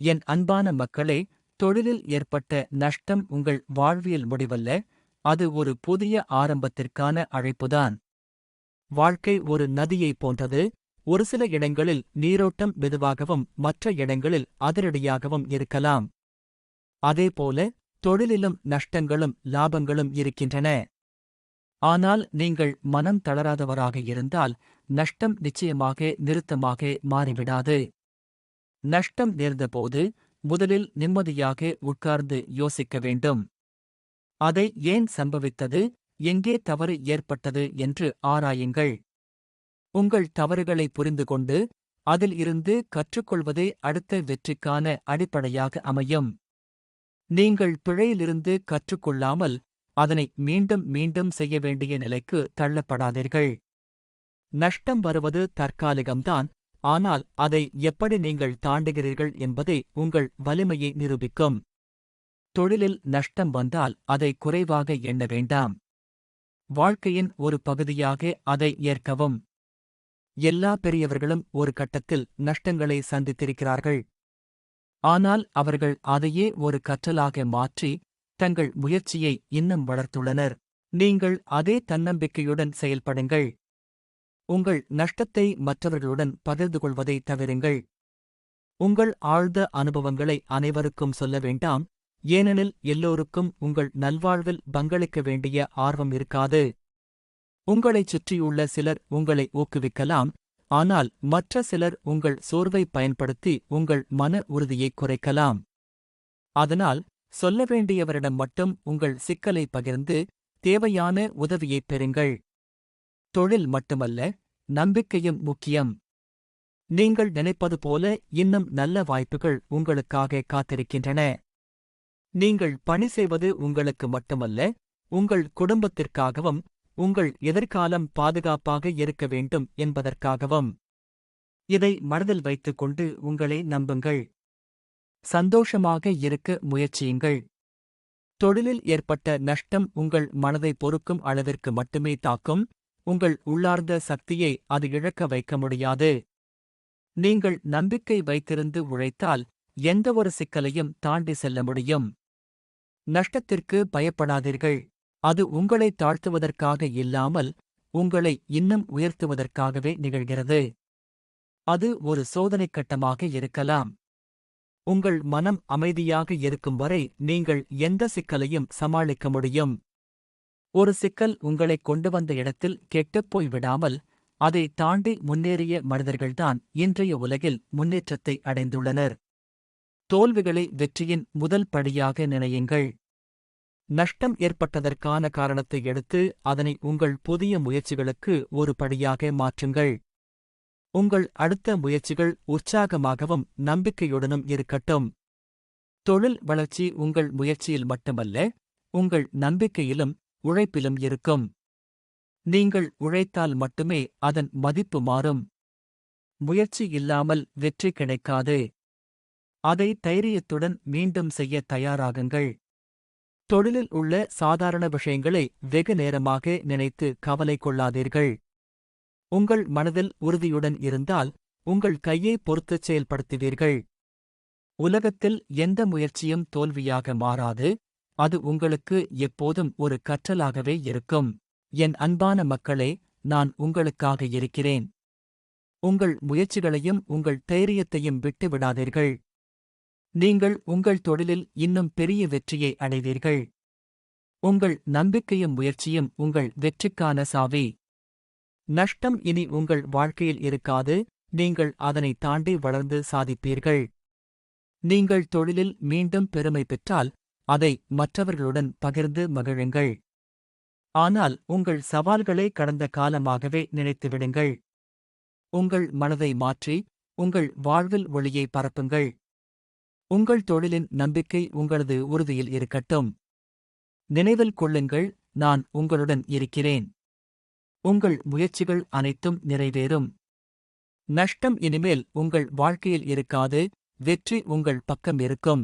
என் அன்பான மக்களே தொழிலில் ஏற்பட்ட நஷ்டம் உங்கள் வாழ்வியல் முடிவல்ல அது ஒரு புதிய ஆரம்பத்திற்கான அழைப்புதான். வாழ்க்கை ஒரு நதியைப் போன்றது ஒரு சில இடங்களில் நீரோட்டம் மெதுவாகவும் மற்ற இடங்களில் அதிரடியாகவும் இருக்கலாம். அதேபோல தொழிலிலும் நஷ்டங்களும் லாபங்களும் இருக்கின்றன. ஆனால் நீங்கள் மனம் தளராதவராக இருந்தால் நஷ்டம் நிச்சயமாக நிறுத்தமாக மாறிவிடாது. நஷ்டம் நேர்ந்தபோது முதலில் நிம்மதியாக உட்கார்ந்து யோசிக்க வேண்டும். அதை ஏன் சம்பவித்தது? எங்கே தவறு ஏற்பட்டது என்று ஆராயுங்கள். உங்கள் தவறுகளை புரிந்து கொண்டு அதில் இருந்து கற்றுக்கொள்வதே அடுத்த வெற்றிக்கான அடிப்படையாக அமையும். நீங்கள் பிழையிலிருந்து கற்றுக்கொள்ளாமல் அதனை மீண்டும் மீண்டும் செய்ய வேண்டிய நிலைக்கு தள்ளப்படாதீர்கள். நஷ்டம் வருவது தற்காலிகம்தான் ஆனால் அதை எப்படி நீங்கள் தாண்டுகிறீர்கள் என்பதே உங்கள் வலிமையை நிரூபிக்கும். தொழிலில் நஷ்டம் வந்தால் அதை குறைவாக எண்ண வேண்டாம். வாழ்க்கையின் ஒரு பகுதியாக அதை ஏற்கவும். எல்லா பெரியவர்களும் ஒரு கட்டத்தில் நஷ்டங்களை சந்தித்திருக்கிறார்கள். ஆனால் அவர்கள் அதையே ஒரு கற்றலாக மாற்றி தங்கள் முயற்சியை இன்னும் வளர்த்துள்ளனர். நீங்கள் அதே தன்னம்பிக்கையுடன் செயல்படுங்கள். உங்கள் நஷ்டத்தை மற்றவர்களுடன் பகிர்ந்து கொள்வதை தவிருங்கள். உங்கள் ஆழ்ந்த அனுபவங்களை அனைவருக்கும் சொல்ல வேண்டாம். ஏனெனில் எல்லோருக்கும் உங்கள் நல்வாழ்வில் பங்களிக்க வேண்டிய ஆர்வம் இருக்காது. உங்களைச் சுற்றியுள்ள சிலர் உங்களை ஊக்குவிக்கலாம். ஆனால் மற்ற சிலர் உங்கள் சோர்வை பயன்படுத்தி உங்கள் மன உறுதியை குறைக்கலாம். அதனால் சொல்ல வேண்டியவரிடம் மட்டும் உங்கள் சிக்கலை பகிர்ந்து தேவையான உதவியைப் பெறுங்கள். தொழில் மட்டுமல்ல நம்பிக்கையும் முக்கியம். நீங்கள் நினைப்பது போல இன்னும் நல்ல வாய்ப்புகள் உங்களுக்காக காத்திருக்கின்றன. நீங்கள் பணி செய்வது உங்களுக்கு மட்டுமல்ல உங்கள் குடும்பத்திற்காகவும் உங்கள் எதிர்காலம் பாதுகாப்பாக இருக்க வேண்டும் என்பதற்காகவும். இதை மனதில் வைத்துக்கொண்டு உங்களை நம்புங்கள். சந்தோஷமாக இருக்க முயற்சியுங்கள். தொழிலில் ஏற்பட்ட நஷ்டம் உங்கள் மனதை பொறுக்கும் அளவிற்கு மட்டுமே தாக்கும். உங்கள் உள்ளார்ந்த சக்தியை அது இழக்க வைக்க முடியாது. நீங்கள் நம்பிக்கை வைத்திருந்து உழைத்தால் எந்தவொரு சிக்கலையும் தாண்டி செல்ல முடியும். நஷ்டத்திற்கு பயப்படாதீர்கள். அது உங்களை தாழ்த்துவதற்காக இல்லாமல் உங்களை இன்னும் உயர்த்துவதற்காகவே நிகழ்கிறது. அது ஒரு சோதனைக் கட்டமாக இருக்கலாம். உங்கள் மனம் அமைதியாக இருக்கும் வரை நீங்கள் எந்த சிக்கலையும் சமாளிக்க முடியும். ஒரு சிக்கல் உங்களை கொண்டு வந்த இடத்தில் கெட்டுப்போய் விடாமல் அதை தாண்டி முன்னேறிய மனிதர்கள்தான் இன்றைய உலகில் முன்னேற்றத்தை அடைந்துள்ளனர். தோல்விகளை வெற்றியின் முதல் படியாக நினையுங்கள். நஷ்டம் ஏற்பட்டதற்கான காரணத்தை எடுத்து அதனை உங்கள் புதிய முயற்சிகளுக்கு ஒரு படியாக மாற்றுங்கள். உங்கள் அடுத்த முயற்சிகள் உற்சாகமாகவும் நம்பிக்கையுடனும் இருக்கட்டும். தொழில் வளர்ச்சி உங்கள் முயற்சியில் மட்டுமல்ல உங்கள் நம்பிக்கையிலும் உழைப்பிலும் இருக்கும். நீங்கள் உழைத்தால் மட்டுமே அதன் மதிப்பு மாறும். முயற்சி இல்லாமல் வெற்றி கிடைக்காது. அதை தைரியத்துடன் மீண்டும் செய்ய தயாராகுங்கள். தொழிலில் உள்ள சாதாரண விஷயங்களை வெகு நேரமாக நினைத்து கவலை கொள்ளாதீர்கள். உங்கள் மனதில் உறுதியுடன் இருந்தால் உங்கள் கையை பொறுத்துச் செயல்படுத்துவீர்கள். உலகத்தில் எந்த முயற்சியும் தோல்வியாக மாறாது. அது உங்களுக்கு எப்போதும் ஒரு கற்றலாகவே இருக்கும். என் அன்பான மக்களே நான் உங்களுக்காக இருக்கிறேன். உங்கள் முயற்சிகளையும் உங்கள் தைரியத்தையும் விட்டு விடாதீர்கள் நீங்கள் உங்கள் தொழிலில் இன்னும் பெரிய வெற்றியை அடைவீர்கள். உங்கள் நம்பிக்கையும் முயற்சியும் உங்கள் வெற்றிக்கான சாவி. நஷ்டம் இனி உங்கள் வாழ்க்கையில் இருக்காது. நீங்கள் அதனை தாண்டி வளர்ந்து சாதிப்பீர்கள். நீங்கள் தொழிலில் மீண்டும் பெருமை பெற்றால் அதை மற்றவர்களுடன் பகிர்ந்து மகிழுங்கள். ஆனால் உங்கள் சவால்களை கடந்த காலமாகவே நினைத்துவிடுங்கள். உங்கள் மனதை மாற்றி உங்கள் வாழ்வில் ஒளியை பரப்புங்கள். உங்கள் தொழிலின் நம்பிக்கை உங்களது உறுதியில் இருக்கட்டும். நினைவில் கொள்ளுங்கள் நான் உங்களுடன் இருக்கிறேன். உங்கள் முயற்சிகள் அனைத்தும் நிறைவேறும். நஷ்டம் இனிமேல் உங்கள் வாழ்க்கையில் இருக்காது வெற்றி உங்கள் பக்கம் இருக்கும்.